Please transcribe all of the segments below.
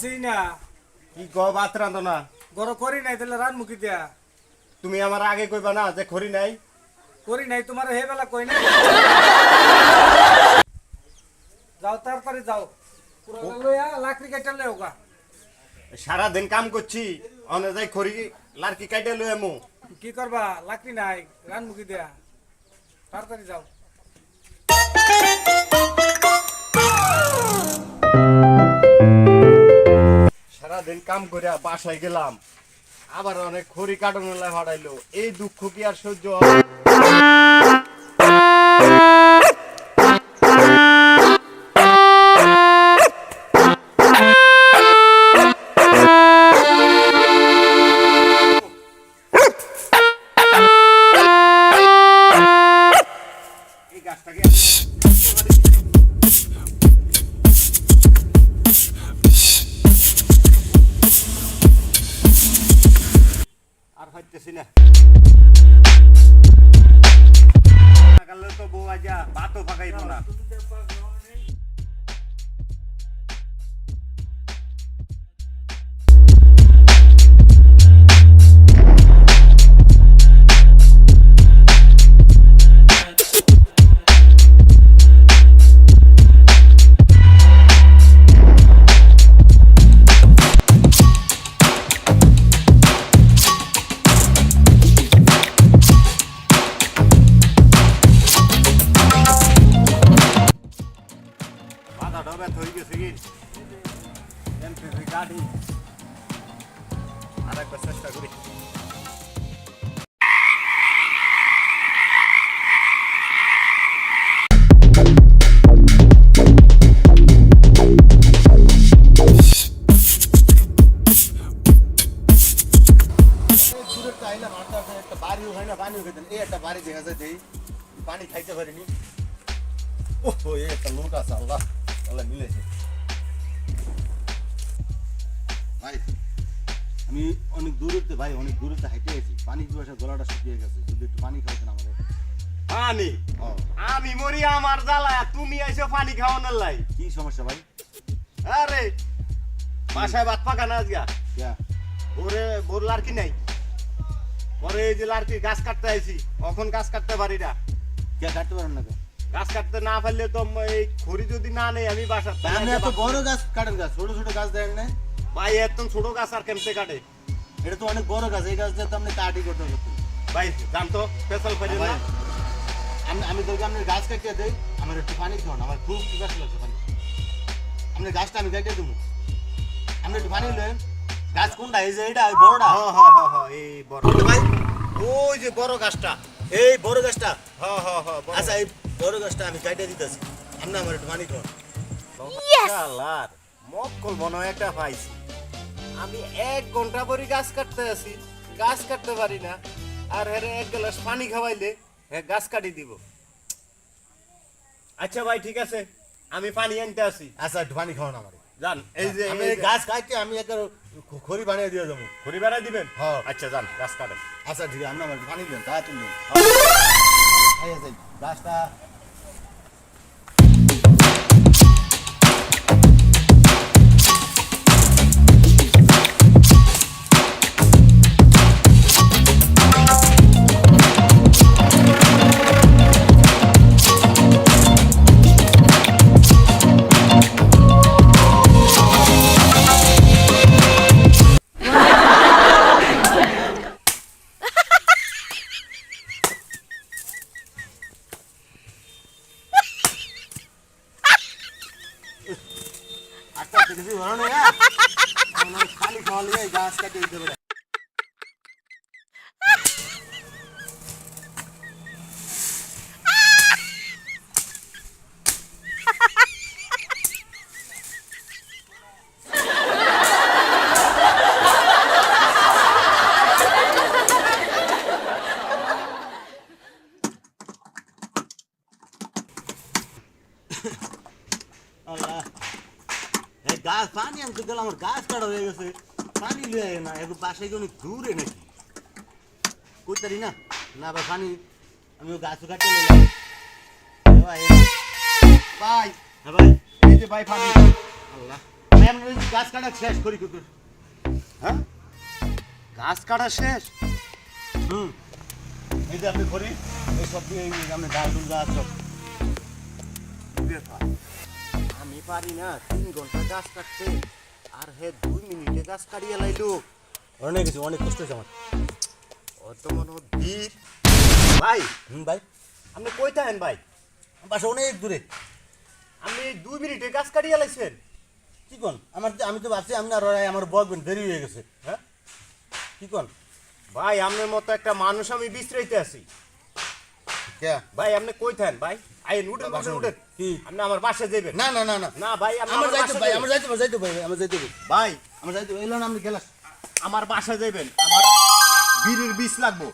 রানছি না? কি ক ভাত রান্ধো না? গরম করি নাই তাহলে রান মুখি দিয়া? তুমি আমার আগে কইবা না যে নাই? করি নাই তোমার হে বেলা কই নাই? যাও তাড়াতাড়ি যাও। পুরো লইয়া লাকড়ি কাটা লই ওগা সারা দিন কাম করছি অনে যাই খড়ি লারকি কাইটে লই আমু কি করবা? লাকড়ি নাই রান মুখি দিয়া? তাড়াতাড়ি যাও। সারা দিন কাম করিয়া বাসায় গেলাম। আবার অনেক খড়ি কাটানোর লাই হারাইলো এই দুঃখ কি আর সহ্য আর হইতেছি না। তো বউ আজা ভাতও ফাঁকাইব না। পানিও খেতেন এই একটা বাড়ি দেখা যায় দেই পানি খাইতে পারিনি ওহো এই একটা লোক আছে আল্লাহ আল্লাহ মিলেছে ভাই আমি অনেক দূরত্বে ভাই অনেক দূরত্বে হাইটে গেছি পানি পিপাসা গলাটা শুকিয়ে গেছে। যদি একটু পানি খাওয়াতেন আমাদের পানি? আমি মরি আমার জ্বালা তুমি আইসো পানি খাওয়ানোর লাই। কি সমস্যা ভাই? আরে বাসায় ভাত পাকা না আজগা ক্যা ওরে বোর লাড়কি নাই? পরে এই যে লাড়কি গাছ কাটতে আইছি। এখন গাছ কাটতে পারি না ক্যা কাটতে পারেন না গাছ কাটতে না পারলে তো এই খড়ি যদি না নেই আমি বাসা তা বড় গাছ কাটেন গাছ ছোট ছোট গাছ দেন না ভাই একদম ছোট গাছ আর কেমতে কাটে? এটা তো অনেক বড় গাছ এই গাছ দিয়ে তো আপনি কাটি করতে ভাই জানতো স্পেশাল ফেলে ভাই, না। আমি আমি তোকে আপনার গাছ কাটিয়ে দেই আমার একটু পানি খাওয়ান আমার খুব পিপাসা লাগছে পানি আপনার গাছটা আমি কাটিয়ে দেবো। আপনি একটু পানি লেন গাছ কোনটা? এই যে এটা ওই বড়টা। হ হ হ হ এই বড়। ভাই ওই যে বড় গাছটা এই বড় গাছটা। হ হ হ বড়। আচ্ছা এই বড় গাছটা আমি কাটিয়ে দিতেছি। আপনি আমার একটু পানি খাওয়ান। মক্কল মনে হয় একটা পাইছি। আমি এক ঘণ্টা পরে গাছ কাটতে আছি গাছ কাটতে পারি না। আর হেরে এক গ্লাস পানি খাওয়াইলে হ্যাঁ গাছ কাটি দিব। আচ্ছা ভাই ঠিক আছে। আমি পানি আনতে আসি। আচ্ছা একটু পানি খাওয়ান আমার। যান এই যে আমি গাছ কাটিয়ে আমি একটা খড়ি বানিয়ে দিয়ে যাব। ঘুরি বেড়াই দিবেন? হ্যাঁ। আচ্ছা যান গাছ কাটেন। আচ্ছা ঠিক আছে আপনি আমার পানি দেন তাড়াতাড়ি দেন। গাছটা পানি লিয়ে না এখন বাসায় অনেক দূরে নাকি? করতারি না? না ভাই পানি আমি গাছ কাটে নিলাম ভাই, ভাই। ভাই হ্যাঁ ভাই এই যে ভাই পানি। আল্লাহ। আমি আমরা গাছ কাটা শেষ করি কিন্তু। হ্যাঁ? গাছ কাটা শেষ? হুম। এই যে আপনি করি এই সব দিয়ে আপনি ডাল ডুল গাছ আমি পারি না তিন ঘণ্টা গাছ কাটতে। আর হে দুই মিনিটে গাছ কাটিয়ে লাইলো। অনেক কিছু অনেক কষ্ট হয়েছে আমার। অত মনে বীর। ভাই হুম ভাই আপনি কই থাকেন ভাই? বাসা অনেক দূরে। আপনি দুই মিনিটে গাছ কাটিয়ে লাইছেন। কি কোন? আমার আমি তো ভাবছি আপনি আর আমার বকবেন দেরি হয়ে গেছে হ্যাঁ? কি কোন? ভাই আপনার মতো একটা মানুষ আমি বিশ্রাইতে আছি। ভাই আপনি কই থাকেন ভাই? আইন উঠেন বাসায় উঠেন। কি? আপনি আমার বাসায় যাবেন না না না না। না ভাই আমার যাইতে ভাই আমার যাইতে যাইতে ভাই আমার যাইতে ভাই আমার যাইতে এলো না আপনি গেলাস আমার বাসায় যাবেন আমার বীরের বিষ লাগবো।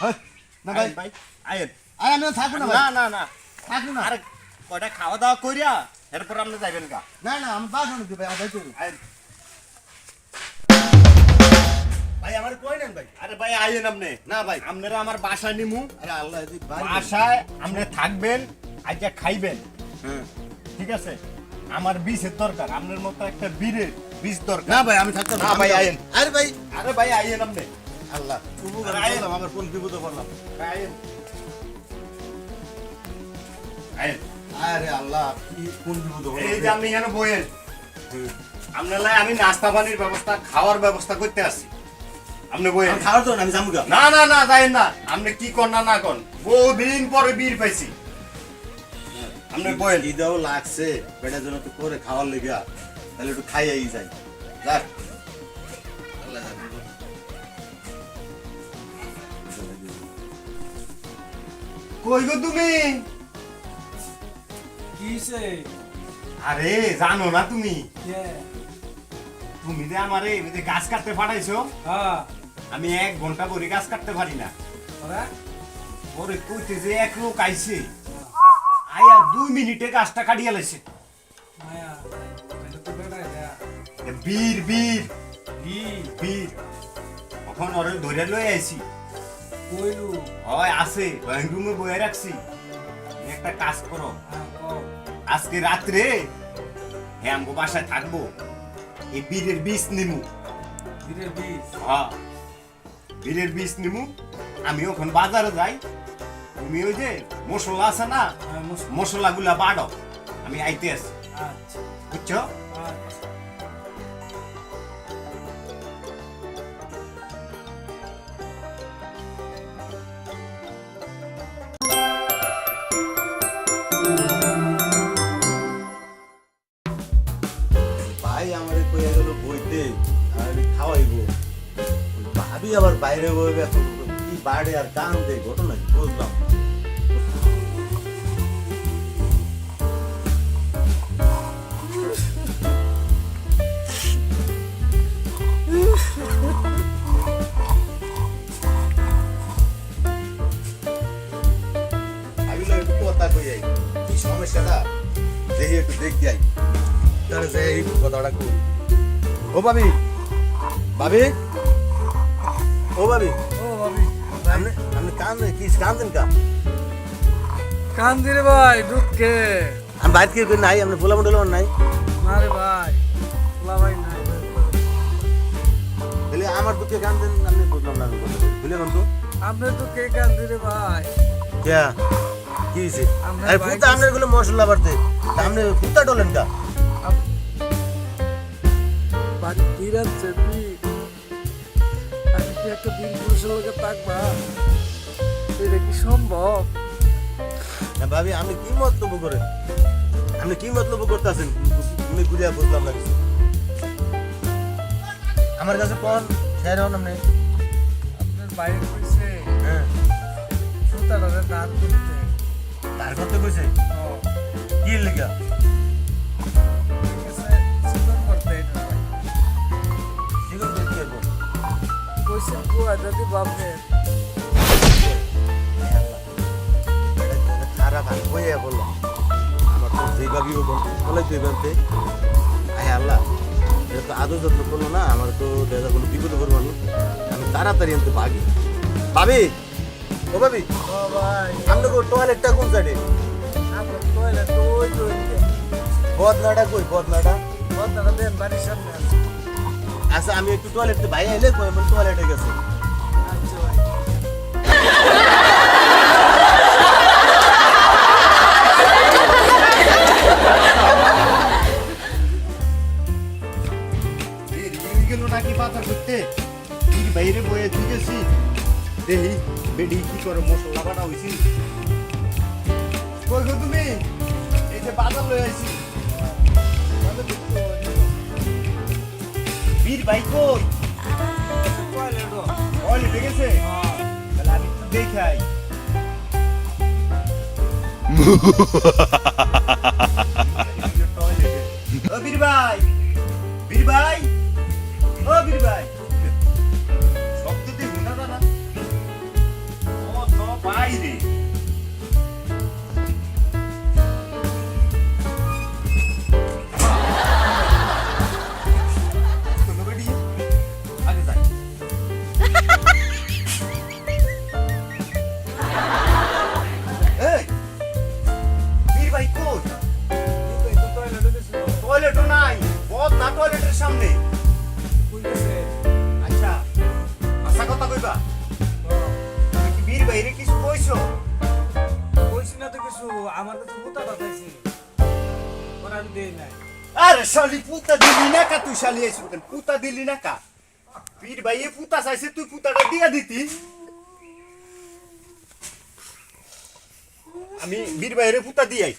হ্যাঁ না ভাই। ভাই আইন আরে আমি থাকব না না না না। থাকব না। আরে কয়টা খাওয়া দাওয়া করিয়া এরপর আপনি যাবেন গা। না না আমি বাসা নিতে ভাই আমার যাইতে আইন ভাই আমার কই নেন ভাই? আরে ভাই আইন আপনি। না ভাই আপনারা আমার বাসায় নিমু। আরে আল্লাহ বাসায় আপনি থাকবেন আজকে খাইবেন। হ্যাঁ। ঠিক আছে? আমার বিষের দরকার আপনার মতো একটা বীরের বিষ দরকার। না ভাই আমি থাকতে না। ভাই, আইন। আরে ভাই। আরে ভাই আইন আপনি। আল্লাহ আরে, আমার কোন বিপদে পড়লাম। আইন আইন আরে আল্লাহ কি কোন বিপদে এই যে আপনি এখানে বইয়েন। আপনার আমি নাস্তা পানির ব্যবস্থা খাওয়ার ব্যবস্থা করতে আসি আপনি আমি খাওয়ার তো আমি গা না না না যাই না। আপনি কি কর না না কর বহুদিন পরে বীর পাইছি। আপনি বইয়েন। ঈদাও লাগছে? পেটের জন্য তো করে খাওয়ার লেগে। তাহলে একটু খাইয়াই যাই। যাক কই গো তুমি? কিসে আরে জানো না তুমি? তুমি যে আমারে গাছ কাটতে পাঠাইছো? হ্যাঁ। আমি এক ঘণ্টা করে গাছ কাটতে পারি না। ওরা কইতে যে এক লোক আইছে। আয়া দুই মিনিটে গাছটা কাটিয়ে লাইছে। এটা এ বীর বীর। বীর। তখন ওরে ধরে লই আইছি। কইলু। হয় আছে। ড্রয়িং রুমে বয়ে রাখছি। একটা কাজ করো। হ্যাঁ আজকে রাত্রে হ্যাঁ আমগো বাসায় থাকব। এই বীরের বীজ নিমু। বীরের বীজ? হ্যাঁ। বীরের বীজ নিমু আমি ওখান বাজারে যাই। তুমি ওই যে মশলা আছে না হ্যাঁ মশলাগুলা বাড়ো আমি আইতে আসি। আচ্ছা। বুঝছ? এখন কি বাড়ে আর কান দে ঘটনা কি বুঝলাম সমস্যাটা? দেখি একটু দেখতে আই। তাহলে যে এই কথাটা কই। ও ভাবি ভাবি ও ভাবি আপনি কান কি কান্দেন কা? কান্দিরে ভাই দুঃখে। আমি বাইরে কি নাই আপনি ফুলা মন্ডল নাই। না রে ভাই পোলা ভাই নাই। তাহলে আমার দুঃখে কান্দেন আপনি বুঝলাম না গেল তো আপনি তো কে কান্দিরে ভাই। কে? কি হয়েছে আরে বাইরে আপনারগুলো মশলা বাড়তে। আপনি ফুটা ডলেন কা? বাড়ি বীর আমি কি একটা বীর পুরুষের লোকে থাকবা? এটা কি সম্ভব? না ভাবি আপনি কি মন্তব্য করেন? আপনি কি মন্তব্য করতেছেন? আমি ঘুরিয়া বুঝলাম না কিছু। আমার কাছে কোন শেয়ার হন আপনি। আপনার বাইরে কইছে হ্যাঁ। সুতাটা দাঁড় করতে তার করতে কইছে? কি লিখা কইছে কুয়া বাপরে। সারা ভাগ হয়ে আমার তো যেভাবেই বল আল্লাহ এটা তো আদৌ যত্ন করল না আমার তো দেখা কোনো বিপদ করব আমি তাড়াতাড়ি আনতে পারি ভাবি ও ভাবি আমরা টয়লেটটা কোন সাইডে বদনাটা কই বদনাটা? বদনাটা বেন আচ্ছা আমি একটু টয়লেট ভাই এলে কই টয়লেটে গেছে। তোর। বাইক কই টয়লেটে আমি দেখাই। ও বীর ভাই বীর ও ভাই শালি, পুতা দিলি না কা তুই শালি? আইসু কেন পুতা দিলি না কা? পীর ভাই এ পুতা চাইছে, তুই পুতাটা দিয়া দিতি। আমি বীর ভাইয়ের পুতা দিয়াই।